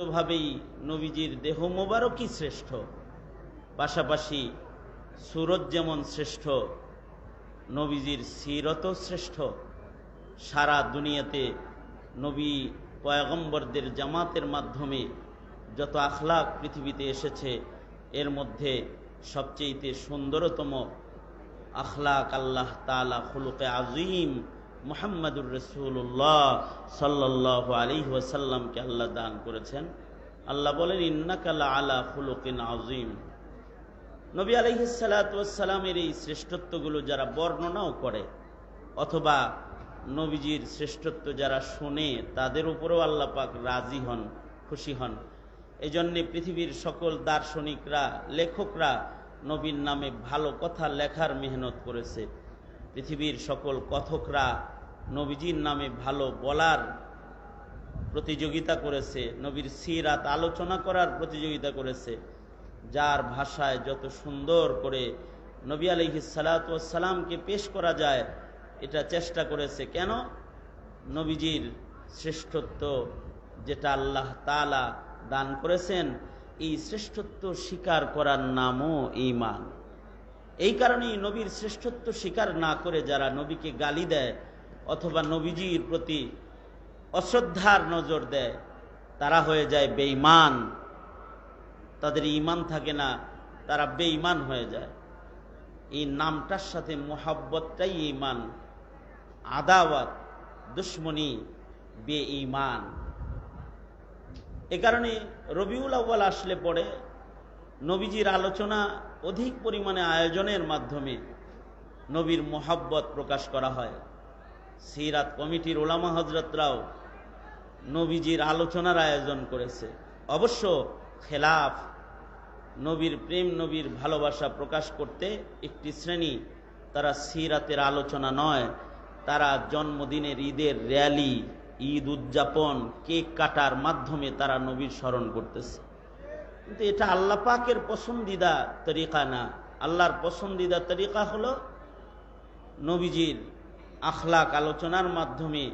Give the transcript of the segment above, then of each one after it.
ভাবেই নবীজির দেহ মোবারকই শ্রেষ্ঠ। পাশাপাশি সুরত যেমন শ্রেষ্ঠ, নবীজির সিরত শ্রেষ্ঠ। সারা দুনিয়াতে নবী পয়গম্বরদের জামাতের মাধ্যমে যত আখলাক পৃথিবীতে এসেছে, এর মধ্যে সবচেয়েতে সুন্দরতম আখলাক আল্লাহ তালা খুলুকে আজিম মোহাম্মদুর রসুল্লাহ সাল্লাহ আলী ওয়াসাল্লামকে আল্লাহ দান করেছেন। আল্লাহ বলেন ইন্নাকাল্লা আলা খুলুকিন আজিম নবী আলহিসাল্লামের এই শ্রেষ্ঠত্বগুলো যারা বর্ণনাও করে, অথবা নবীজির শ্রেষ্ঠত্ব যারা শোনে, তাদের উপরেও আল্লাহ পাক রাজি হন, খুশি হন। এই জন্যে পৃথিবীর সকল দার্শনিকরা, লেখকরা নবীর নামে ভালো কথা লেখার মেহনত করেছে। পৃথিবীর সকল কথকরা নবীজির নামে ভালো বলার প্রতিযোগিতা করেছে, নবীর সিরাত আলোচনা করার প্রতিযোগিতা করেছে, যার ভাষায় যত সুন্দর করে নবী আলহি সালাতামকে পেশ করা যায়, এটা চেষ্টা করেছে। কেন? নবীজির শ্রেষ্ঠত্ব যেটা আল্লাহ তালা দান করেছেন, এই শ্রেষ্ঠত্ব স্বীকার করার নামও ইমান এই কারণেই নবীর শ্রেষ্ঠত্ব স্বীকার না করে যারা নবীকে গালি দেয় অথবা নবীজির প্রতি অশ্রদ্ধার নজর দেয়, তারা হয়ে যায় বেঈমান। তাদের ইমান থাকে না, তারা বেঈমান হয়ে যায়। এই নামটার সাথে মোহাব্বতটাই ইমান আদাওয়াত, দুশ্মনী বে ইমান এ কারণে রবিউল আব্বাল আসলে পরে নবীজির আলোচনা অধিক পরিমাণে আয়োজনের মাধ্যমে নবীর মোহাব্বত প্রকাশ করা হয়। সিরাত কমিটির ওলামা হজরতরাও নবীজির আলোচনার আয়োজন করেছে। অবশ্য খেলাফ নবীর প্রেম, নবীর ভালোবাসা প্রকাশ করতে একটি শ্রেণি তারা সিরাতের আলোচনা নয়, তারা জন্মদিনের ঈদের র্যালি, ঈদ উদযাপন, কেক কাটার মাধ্যমে তারা নবীর স্মরণ করতেছে। কিন্তু এটা আল্লাহ পাকের পছন্দিদা তরিকা না। আল্লাহর পছন্দিদা তরিকা হলো নবীজির আখলাক আলোচনার মাধ্যমে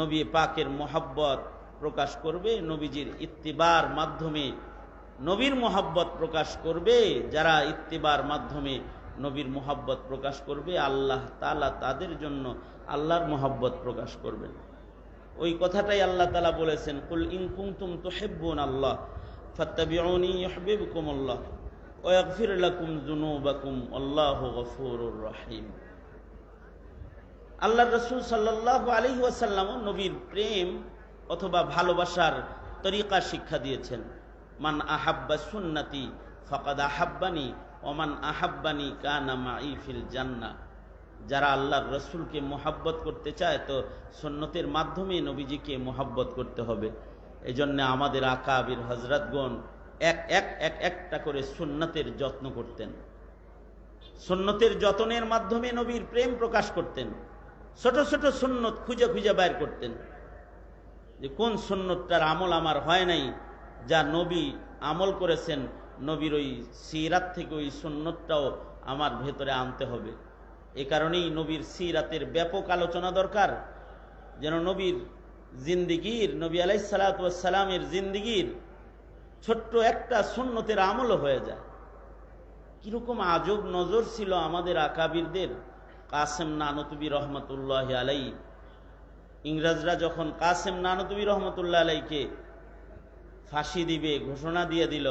নবী পাকের মোহাব্বত প্রকাশ করবে, নবীজির ইত্তিবার মাধ্যমে নবীর মোহাব্বত প্রকাশ করবে, যারা ইত্তিবার মাধ্যমে নবীর মোহাব্বত প্রকাশ করবে, আল্লাহ তালা তাদের জন্য আল্লাহর মোহাব্বত প্রকাশ করবেন। ওই কথাটাই আল্লাহ তালা বলেছেন, কুল ইনকুম তো হেব্বুন আল্লাহ ফত্তাবিউনি ইহবিবকুম আল্লাহ ওয়াগফির লাকুম যুনুবাকুম, আল্লাহু গফুরুর রহিম। আল্লাহ রসুল সাল্লাহ আলী ওয়াসাল্লামও নবীর প্রেম অথবা ভালোবাসার তরিকা শিক্ষা দিয়েছেন। মান আহাব্বা সুন্নাতি ফকাদ আহাব্বানি ওমান আহাব্বানি কানামা ইফিল জান্না। যারা আল্লাহর রসুলকে মোহাব্বত করতে চায় তো সন্ন্যতের মাধ্যমে নবীজিকে মোহাব্বত করতে হবে। এই জন্যে আমাদের আকাবির হজরতগণ এক এক এক, একটা করে সুন্নতের যত্ন করতেন। সুন্নতের যতনের মাধ্যমে নবীর প্রেম প্রকাশ করতেন। ছোট ছোট সুন্নত খুঁজে খুঁজে বাইর করতেন। যে কোন সুন্নতটার আমল আমার হয় নাই, যা নবী আমল করেছেন, নবীর ওই সিরাত থেকে ওই সুন্নতটাও আমার ভেতরে আনতে হবে। এ কারণেই নবীর সিরাতের ব্যাপক আলোচনা দরকার। যেন নবীর জিন্দিগির, নবী আলাই সালাতামের জিন্দিগির ছোট্ট একটা সুন্নতের আমলও হয়ে যায়। কীরকম আজব নজর ছিল আমাদের আকাবিরদের। কাসেম নানতুবি রহমতুল্লাহ আলাই ইংরেজরা যখন কাসেম নানতুবি রহমতুল্লাহ আলাইকে ফাঁসি দিবে, ঘোষণা দিয়ে দিল,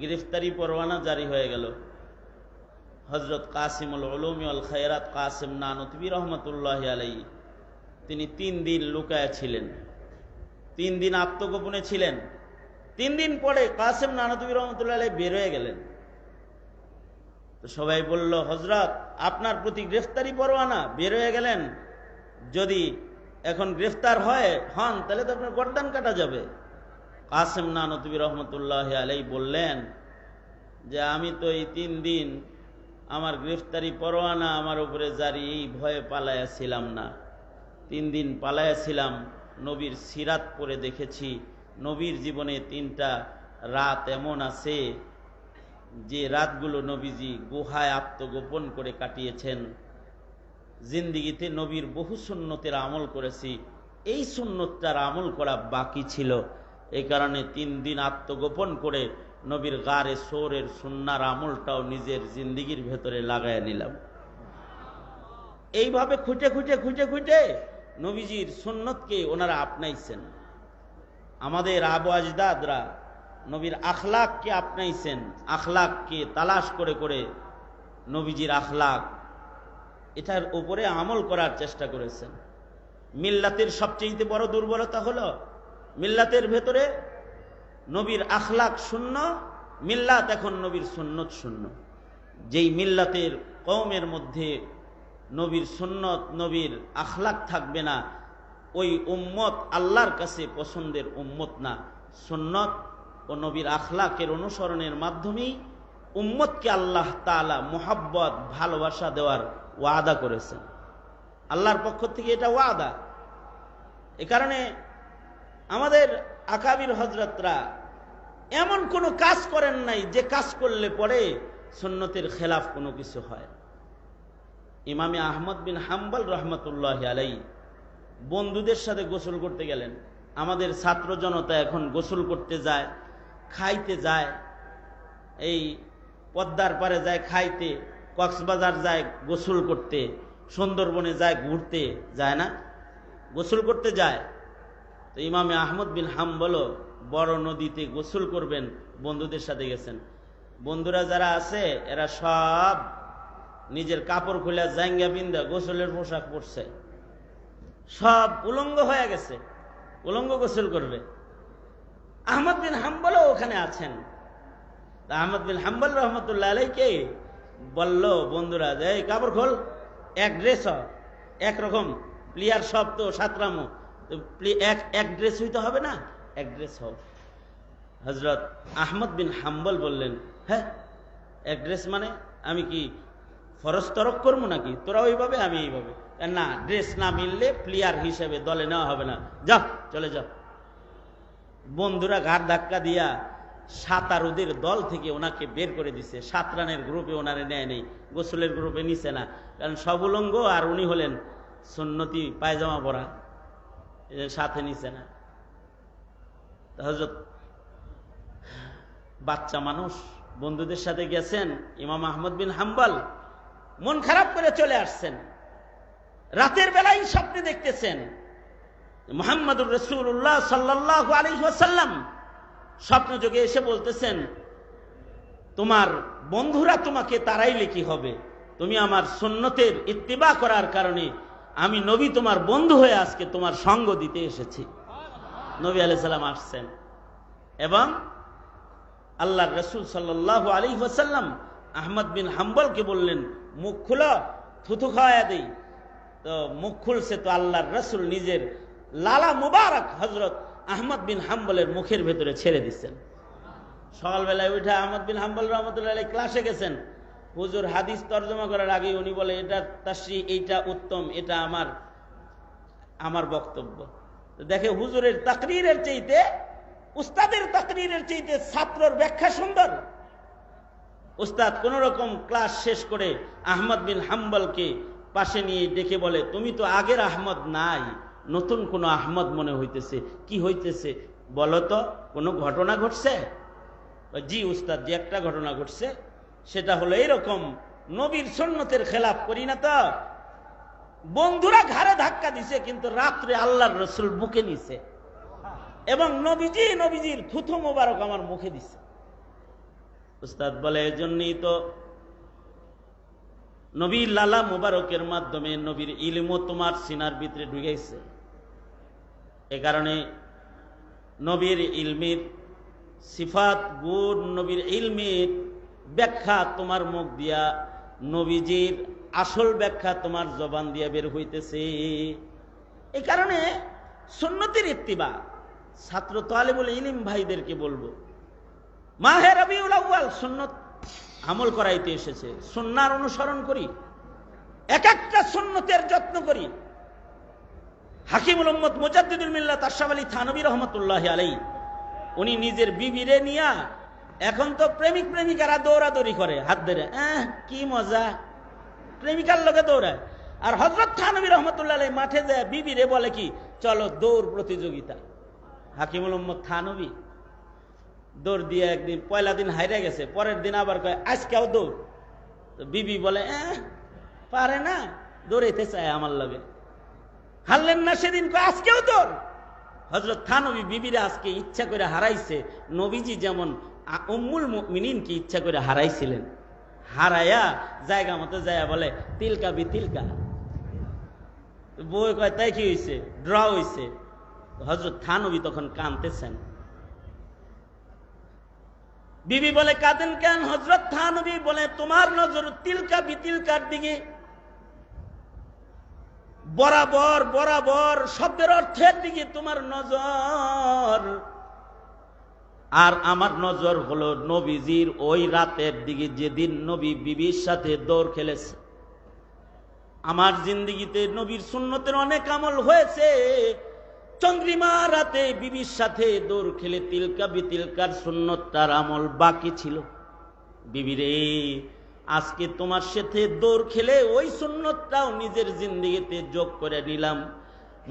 গ্রেফতারি পরোয়ানা জারি হয়ে গেল। হজরত কাসিমুল উলুমিউল খায়রাত কাসেম নানতবি রহমতুল্লাহ আলাই তিনি তিন দিন লুকায় ছিলেন। তিন দিন আত্মগোপনে ছিলেন। তিন দিন পরে কাসেম নানতবি রহমতুল্লাহ বের হয়ে গেলেন। তো সবাই বলল হজরত আপনার প্রতি গ্রেফতারি পরোয়ানা বের হয়ে গেলেন। যদি এখন গ্রেফতার হয়, হন, তাহলে তো আপনার গরদান কাটা যাবে। কাসেম নানতবি রহমতুল্লাহ আলাই বললেন, যে আমি তো এই তিন দিন আমার গ্রেফতারি পরোয়ানা আমার উপরে জারি, এই ভয়ে পালাইয়াছিলাম না। তিন দিন পালাইয়াছিলাম, নবীর সিরাত পরে দেখেছি। নবীর জীবনে তিনটা রাত এমন আছে যে রাতগুলো নবীজি গুহায় আত্মগোপন করে কাটিয়েছেন। জিন্দিগিতে নবীর বহু সুন্নতের আমল করেছি। এই সুন্নতটার আমল করা বাকি ছিল। এই কারণে তিন দিন আত্মগোপন করে নবীর গারে সোরের সুন্নার আমলটাও নিজের জিন্দিগির ভেতরে লাগায় নিলাম। এইভাবে খুঁটে খুঁটে খুঁটে খুঁটে নবীজির সুন্নতকে ওনারা আপনাইছেন। আমাদের আবু আজদাদরা নবীর আখলাককে আপনাইছেন। আখলাককে তালাশ করে করে নবীজির আখলাক এটার উপরে আমল করার চেষ্টা করেছেন। মিল্লাতের সবচেয়ে বড় দুর্বলতা হলো, মিল্লাতের ভেতরে নবীর আখলাক শূন্য, মিল্লাত এখন নবীর সুন্নত শূন্য। যেই মিল্লাতের কৌমের মধ্যে নবীর সুন্নত, নবীর আখলাক থাকবে না। ওই উম্মত আল্লাহর কাছে পছন্দের উম্মত না। সুন্নত ও নবীর আখলাকের অনুসরণের মাধ্যমেই উম্মতকে আল্লাহ তালা মোহাব্বত, ভালোবাসা দেওয়ার ওয়াদা করেছেন। আল্লাহর পক্ষ থেকে এটা ওয়াদা। এ কারণে আমাদের আকাবির হজরতরা এমন কোনো কাজ করেন নাই যে কাজ করলে পরে সুন্নতের খেলাফ কোনো কিছু হয় ইমামে আহমদ বিন হাম্বল রহমতুল্লাহ আলাই বন্ধুদের সাথে গোসল করতে গেলেন। আমাদের ছাত্র জনতা এখন গোসল করতে যায়, খাইতে যায়, এই পদ্মার পারে যায় খাইতে, কক্সবাজার যায় গোসল করতে, সুন্দরবনে যায় ঘুরতে, যায় না? গোসল করতে যায়। তো ইমামে আহমদ বিন হাম বলো বড় নদীতে গোসল করবেন, বন্ধুদের সাথে গেছেন। বন্ধুরা যারা আছে, এরা সব নিজের কাপড় খুলে জাঙ্গা বিন্দা গোসলের পোশাক পরছে। সব উলঙ্গ হয়ে গেছে। উলঙ্গ গোসল করবে। আহমদ বিন হাম্বলও ওখানে আছেন। আহমদ বিন হাম্বল রহমতুল্লাহ আলাইকে বলল, বন্ধুরা এই কাপড় খোল, এক ড্রেস একরকম প্লেয়ার সব তো সাতরামো এক এক ড্রেস হইতে হবে না, এক ড্রেস হোক। হজরত আহমদ বিন হাম্বল বললেন হ্যাঁ এক ড্রেস মানে আমি কি ফরজ তরক করব নাকি? তোরা ওইভাবে, আমি এইভাবে। না ড্রেস না মিললে প্লেয়ার হিসেবে দলে নেওয়া হবে না। যা, চলে যাও বন্ধুরা ঘাট ধাক্কা দিয়া সাঁতারুদের দল থেকে ওনাকে বের করে দিছে। সাত রানের গ্রুপে ওনারে নেয় নেই, গোসলের গ্রুপে নিছে না। কারণ সব উলঙ্গ আর উনি হলেন সন্নতি পায়জামা পরা। সাথে নিছে না। হজরত বাচ্চা মানুষ বন্ধুদের সাথে গেছেন ইমাম আহমদ বিন হাম্বাল। মন খারাপ করে চলে আসছেন। রাতের বেলায় স্বপ্নে দেখতেছেন মোহাম্মদুর রসুল্লাহ সাল্লাহ আলহাসাল্লাম স্বপ্ন যোগে এসে বলতেছেন, তোমার বন্ধুরা তোমাকে তারাইলে কি হবে? তুমি আমার সুন্নতের ইত্তিবা করার কারণে আমি নবী তোমার বন্ধু হয়ে আজকে তোমার সঙ্গ দিতে এসেছি। নবী আলাইসাল্লাম আসছেন এবং আল্লাহ রসুল সাল্লাহ আলী ওয়াসাল্লাম আহমদ বিন হাম্বলকে বললেন মুখ খুলো, থুথু খাওয়া দেই। তো মুখ খুলছে তো আল্লাহর রসুল নিজের লালা মুবারক হজরত আহমদ বিন হাম্বলের মুখের ভেতরে ছেড়ে দিচ্ছেন। সকালবেলায় উঠে আহমদ বিন হাম্বল রহমতুল্লাহ ক্লাসে গেছেন। হুজুর হাদিস তর্জমা করার আগে উনি বলে, এটা তাশ্রী এইটা উত্তম, এটা আমার আমার বক্তব্য। দেখে হুজুরের তাকরিরের চাইতে, উস্তাদের তাকরিরের চাইতে ছাত্রর ব্যাখ্যা সুন্দর। উস্তাদ কোন রকম ক্লাস শেষ করে আহমদ বিন হাম্বলকে পাশে নিয়ে ডেকে বলে, তুমি তো আগের আহমদ নাই, নতুন কোন আহমদ মনে হইতেছে। কি হইতেছে? বলো তো, কোনো ঘটনা ঘটছে? জি উস্তাদ যে একটা ঘটনা ঘটছে, সেটা হলো এরকম নবীর সন্ন্যতের খেলাপ করি না তো। বন্ধুরা ঘাড়ে ধাক্কা দিছে, কিন্তু রাত্রে আল্লাহর রসুল বুকে নিছে। এবং নবীজি, নবীজির থুথু মোবারক আমার মুখে দিছে। উস্তাদ বলে, এজন্যই তো নবীর লালা মুবারকের মাধ্যমে নবীর ইলমও তোমার সিনার ভিতরে ঢুকেছে। এ কারণে নবীর ইলমির সিফাত, গুণ, নবীর ইলমির ব্যাখ্যা তোমার মুখ দিয়া, নবীজির আসল ব্যাখ্যা তোমার জবান দিয়া বের হইতেছে। এই কারণে সুন্নতির ইত্তিবা, ছাত্র তালেবুল ইলিম ভাইদেরকে বলব মাহে রবিউল আউয়াল, সুন্নত আমল করাইতে এসেছে। সুন্নার অনুসরণ করি এক একটা সুন্নতের যত্ন করি। হাকিমুল উম্মত মুজাদ্দিদুল মিল্লাত আশরাফ আলী থানবী রহমতুল্লাহ আলাই উনি নিজের বিবিরে নিয়া এখন তো প্রেমিক প্রেমিকারা দৌড়াদৌড়ি করে হাত ধরে। কি মজা। প্রেমিকার লোকে দৌড়ায়। আর হজরত থানবী রহমতুল্লাহ আলাই মাঠে যায়, বিবিরে বলে কি, চলো দৌড় প্রতিযোগিতা। হাকিমুল উম্মদ থানবী দৌড় দিয়ে একদিন পয়লা দিন হাইরে গেছে পরের দিন আবার কয় আজকেও দৌড়। তো বিবি বলে "এহ, পারে না দৌড়াইতে চায় আমার লগে। হারলেন না সেদিন কয় আজকেও দৌড়। হজরত থানবী বিবিরে আজকে ইচ্ছা করে হারাইছে নবীজি যেমন উম্মুল মিনিনকে ইচ্ছা করে হারাইছিলেন। হারাইয়া জায়গা মতো যায় বলে তিলকা বি তিলকা। বই কয় তাই কি হয়েছে ড্র হয়েছে হজরত থানবী তখন কানতেছেন বিবি বলে, কাঁদেন কেন? হজরত থানবী বলে, তোমার নজর তিলকা বিতিলকার দিকে। বরাবর বরাবর, শব্দের অর্থের দিকে তোমার নজর। আর আমার নজর হলো নবীজির ওই রাতের দিকে, যেদিন নবী বিবির সাথে দৌড় খেলেছে। আমার জিন্দিগিতে নবীর সুন্নতের অনেক আমল হয়েছে। চন্দ্রিমা রাতে বিবির সাথে দৌড় খেলে তিলকা বিতিলকার সুন্নতটার আমল বাকি ছিল। বিবিরে, আজকে তোমার সাথে দৌড় খেলে ওই সুন্নতটাও নিজের জিন্দিগিতে যোগ করে নিলাম।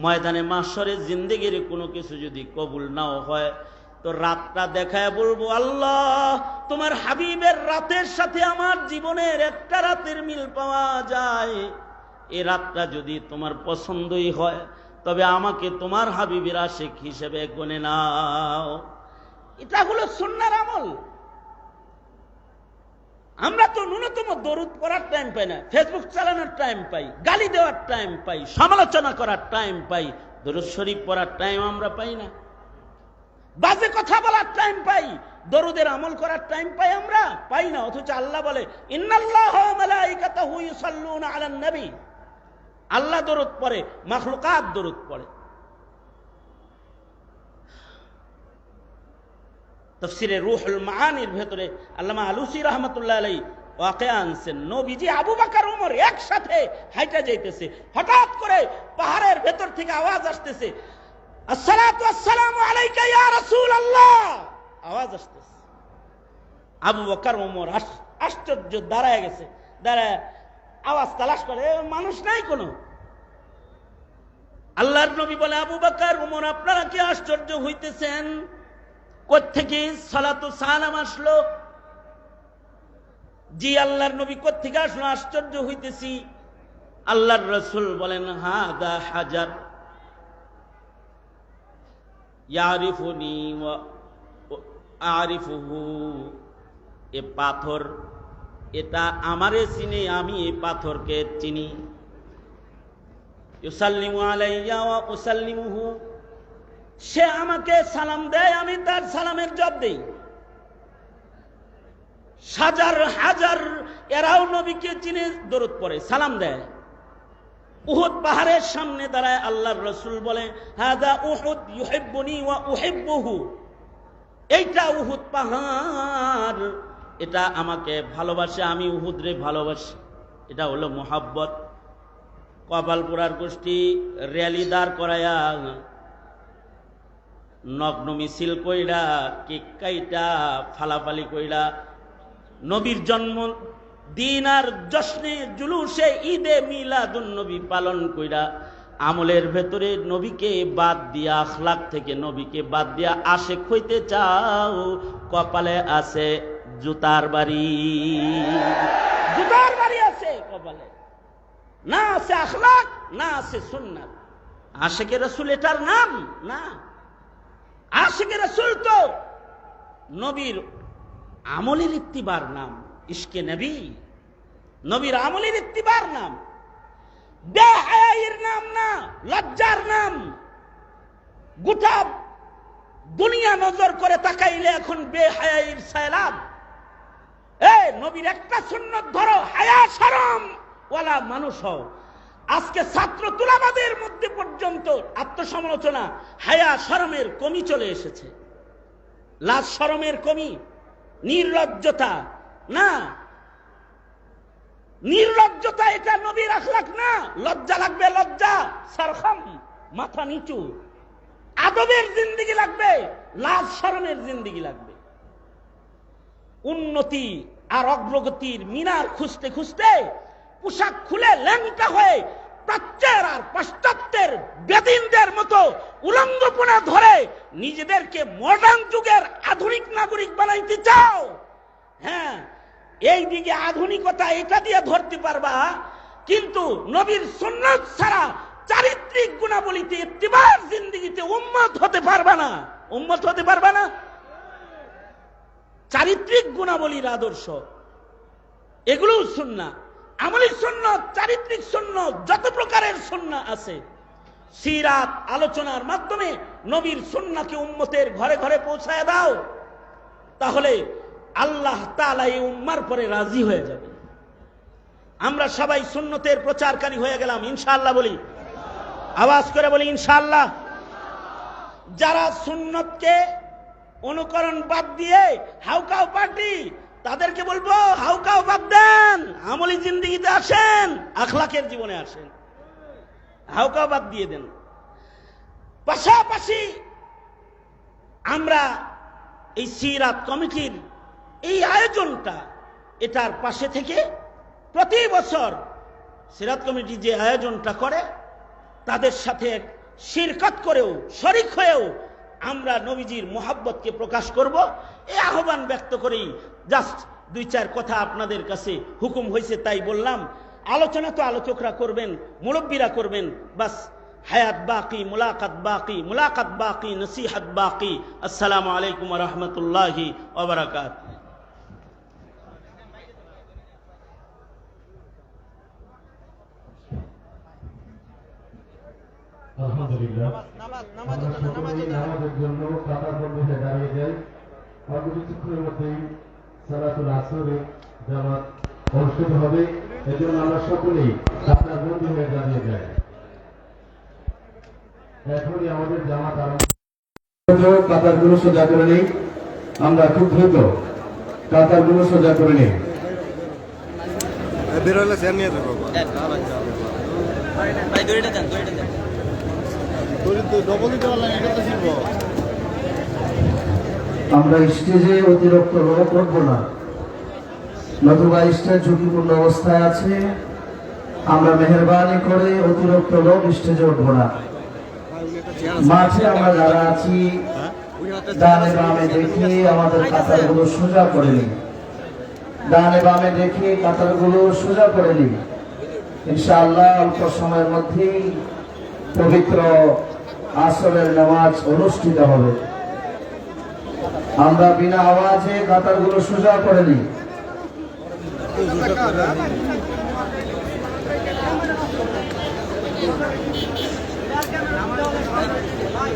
ময়দানে মাসরের জিন্দিগির কোনো কিছু যদি কবুল নাও হয়, তো রাতটা দেখায় বলব, আল্লাহ, তোমার হাবিবের রাতের সাথে আমার জীবনের একটা রাতের মিল পাওয়া যায়। এ রাতটা যদি তোমার পছন্দই হয় তবে আমাকে তোমার হাবিবের আশেক হিসেবে গনে নাও। এটা হলো সুন্নার আমল। আমরা তো ন্যূনতম দরুদ পড়ার টাইম পাই না ফেসবুক চালানোর টাইম পাই, গালি দেওয়ার টাইম পাই, সমালোচনা করার টাইম পাই, দরুদ শরীফ পড়ার টাইম আমরা পাই না। বাজে কথা বলার টাইম পাই, দরুদের আমল করার টাইম পাই আমরা, পাই না। অথচ আল্লাহ বলে, ইন্নাল্লাহ মালাইকাতাহু ইউসাল্লুনা আলান নবী আল্লাহ দরুদ পড়ে, মাখলুকাত দরুদ পড়ে। তফসিরে রুহুল মাহানির ভেতরে আল্লামা আলুসি রহমতুল্লাহ আলাই ওয়াকে আনছেন, নবীজি আবু বাকার উমর একসাথে হাইটা যাইতেছে, হঠাৎ করে পাহাড়ের ভেতর থেকে আওয়াজ আসতেছে, আসসালাতু আসসালামু আলাইকা ইয়া রাসূলুল্লাহ। আওয়াজ আসতেছে। আবু বকর ওমর আশ্চর্য, দাঁড়ায় গেছে। দাঁড়ায় আওয়াজ তালাশ করে মানুষ নাই কোনো। আল্লাহর নবী বলে, আবু বকর ওমর আপনারা কি আশ্চর্য হইতেছেন? কোত্থেকে সালাতু সালাম আসলো? জি, আল্লাহর নবী কোত্থেকে আসলো? আশ্চর্য হইতেছি। আল্লাহর রসুল বলেন হা দা হাজার ওয়া আরিফুহু, এ পাথর এটা আমারে চিনি, আমি পাথরকে চিনি। সে আমাকে সালাম দেয়, আমি তার সালামের জব দেই। হাজার হাজার, এরাও নবীকে চিনে দরদ পড়ে, সালাম দেয়। উহুদ পাহাড়ের সামনে দাঁড়ায় আল্লাহর রসুল বলে হাদা উহুদ ইউহিব্বুনি ওয়া উহিব্বুহু। এইটা উহুদ পাহাড়। এটা আমাকে ভালোবাসে, আমি উহুদরে ভালোবাসি। এটা হলো মোহাব্বত। কপালপুরার গোষ্ঠী র্যালি দাঁড় করায়া নগ্ন মিছিল কইরা, কেক কাইটা, ফালাফালি কইরা, নবীর জন্ম দিন আর জশ্নে জুলুসে ঈদে মিলাদুন নবী পালন কইরা, আমলের ভেতরে নবীকে বাদ দিয়া আখলাক থেকে নবীকে বাদ দিয়া আশেক হইতে চাও, কপালে আছে জুতার বাড়ি। জুতার বাড়ি আছে কপালে। না আছে আখলাক, না আছে সুন্নাত। আশেকে রসুল এটার নাম? না। আশেকে রসুল তো নবীর আমলের ইত্তিবার নাম, ইশকে নবী। নবীর আমলের ইত্তিবার নাম। নাম না, লজ্জার নাম। গোটা দুনিয়া নজর করে তাকাইলে এখন বেহায়ের সায়লাব। এ নবীর একটা সুন্নত ধরো, হায়া সরম ওয়ালা মানুষ হও। আজকে ছাত্র তুলাবাদের মধ্যে পর্যন্ত আত্মসমালোচনা, হায়া সরমের কমি চলে এসেছে। লাজ সরমের কমি, নির্লজ্জতা। না, নির্লজ্জতা এটা নবীর আখলাক না। লজ্জা লাগবে, লজ্জা। সারখাম, মাথা নিচু। আদবের জিন্দিগি লাগবে লাজ সরমের জিন্দিগি লাগবে। উন্নতি আর অগ্রগতির মিনার খুঁজতে খুঁজতে পোশাক খুলে ল্যাংটা হয়ে প্রাচ্যের আর পাশ্চাত্যের বেদিনদের মতো উলঙ্গপনা ধরে নিজেদেরকে মডার্ন যুগের আধুনিক নাগরিক বানাইতে চাও? হ্যাঁ এই দিকে আধুনিকতা এটা দিয়ে ধরতে পারবা, কিন্তু নবীর সুন্নত ছাড়া চারিত্রিক গুণাবলীতে ইত্তিবার জিন্দিগিতে উম্মত হতে পারবা না। উম্মত হতে পারবা না? চারিত্রিক গুণাবলীর আদর্শ। এগুলোও সুন্না। আমলি শূন্য চারিত্রিক শূন্য যত প্রকারের শূন্য আছে। সিরাত আলোচনার মাধ্যমে নবীর সুন্নাকে উম্মতের ঘরে ঘরে পৌঁছায় দাও। তাহলে আল্লাহ তাআলা এই উম্মার পরে রাজি হয়ে যাবে। আমরা সবাই সুন্নতের প্রচারকারী হয়ে গেলাম, ইনশাআল্লাহ বলি। আওয়াজ করে বলি, ইনশাআল্লাহ। যারা সুন্নতকে অনুকরণ বাদ দিয়ে হাউকাও পার্টি, তাদেরকে বলব হাউকাও বাদ দেন, আমলি জিন্দিগিতে আসেন, আখলাকের জীবনে আসেন। হাউকাও বাদ দিয়ে দেন। পাশাপাশি আমরা এই সিরাত কমিটির এই আয়োজনটা এটার পাশে থেকে প্রতি বছর সিরাত কমিটি যে আয়োজনটা করে, তাদের সাথে শিরকত করেও, শরিক হয়েও আমরা নবীজির মোহাব্বতকে প্রকাশ করব। এ আহ্বান ব্যক্ত করেই জাস্ট দুই চার কথা আপনাদের কাছে হুকুম হয়েছে তাই বললাম। আলোচনা তো আলোচকরা করবেন, মুরব্বীরা করবেন, বাস। হায়াত বাকি, মুলাকাত বাকি মুলাকাত বাকি, নসিহাত বাকি। আসসালামু আলাইকুম রহমতুল্লাহি ওবরাকাত আলহামদুলিল্লাহ। আমরা সকলেই নামাজের জন্য কাতার বন্ধু দাঁড়িয়ে যাই। অল্প কিছুক্ষণের মধ্যেই সালাতুল আসরে জামাত অনুষ্ঠিত হবে। এজন্য আমরা সকলেই কাতার বন্ধু হয়ে দাঁড়িয়ে যাই। এখনই আমাদের জামাত আরম্ভ কাতারগুলো সোজা করে নেই। আমরা খুব দ্রুত কাতারগুলো সোজা করে নেই। বেরোলে স্যার নিয়ে যাব। ভাই দড়িটা দেন দড়িটা দেন ডবল দিতে পারলাম এটা তো শিখব আমরা স্টেজে অতিরিক্ত রোগ করব না। নতুবা স্টেজ ঝুঁকিপূর্ণ অবস্থায় আছে। আমরা মেহরবানি করে অতিরিক্ত রোগ স্টেজে উঠব না। মাঠে আমরা যারা আছি, ডানে বামে দেখে আমাদের কাতারগুলো সোজা করে নিই। ডানে বামে দেখে কাতারগুলো সোজা করে নিই। ইনশাআল্লাহ অল্প সময়ের মধ্যেই পবিত্র আসরের নামাজ অনুষ্ঠিত হবে। আমরা বিনা আওয়াজে কাতারগুলো সোজা করে নিই। ভাই